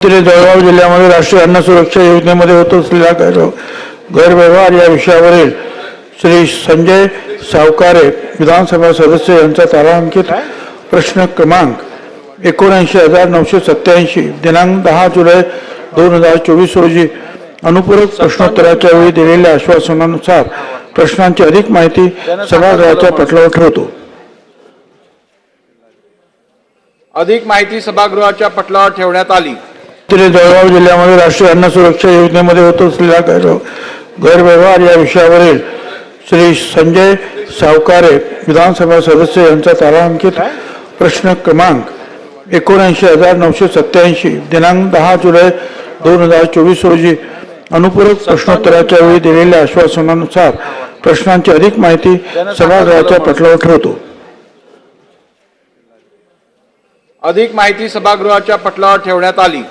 तरी जळगाव जिल्ह्यामध्ये राष्ट्रीय अन्न सुरक्षा योजनेमध्ये होत असलेला गैरव्यवहार या विषयावरील श्री संजय सावकारे विधानसभा सदस्य यांचा तारांकित प्रश्न क्रमांक एकोणऐंशी हजार नऊशे सत्याऐंशी दिनांक दहा जुलै दोन हजार चोवीस रोजी अनुपूरक प्रश्नोत्तराच्या वेळी दिलेल्या आश्वासनानुसार प्रश्नांची अधिक माहिती सभागृहाच्या पटलावर ठेवतो अधिक माहिती सभागृहाच्या पटलावर ठेवण्यात आली. तरी जळगाव जिल्ह्यामध्ये राष्ट्रीय अन्न सुरक्षा योजनेमध्ये होत असलेला गैर गैरव्यवहार या विषयावरील श्री संजय सावकारे विधानसभा सदस्य यांचा तारांकित प्रश्न क्रमांक एकोणऐंशी हजार नऊशे सत्त्याऐंशी दिनांक दहा जुलै दोन हजार चोवीस रोजी अनुपूरक प्रश्नोत्तराच्या वेळी दिलेल्या आश्वासनानुसार प्रश्नांची अधिक माहिती सभागृहाच्या पटलावर ठेवतो अधिक माहिती सभागृहाच्या पटलावर ठेवण्यात आली.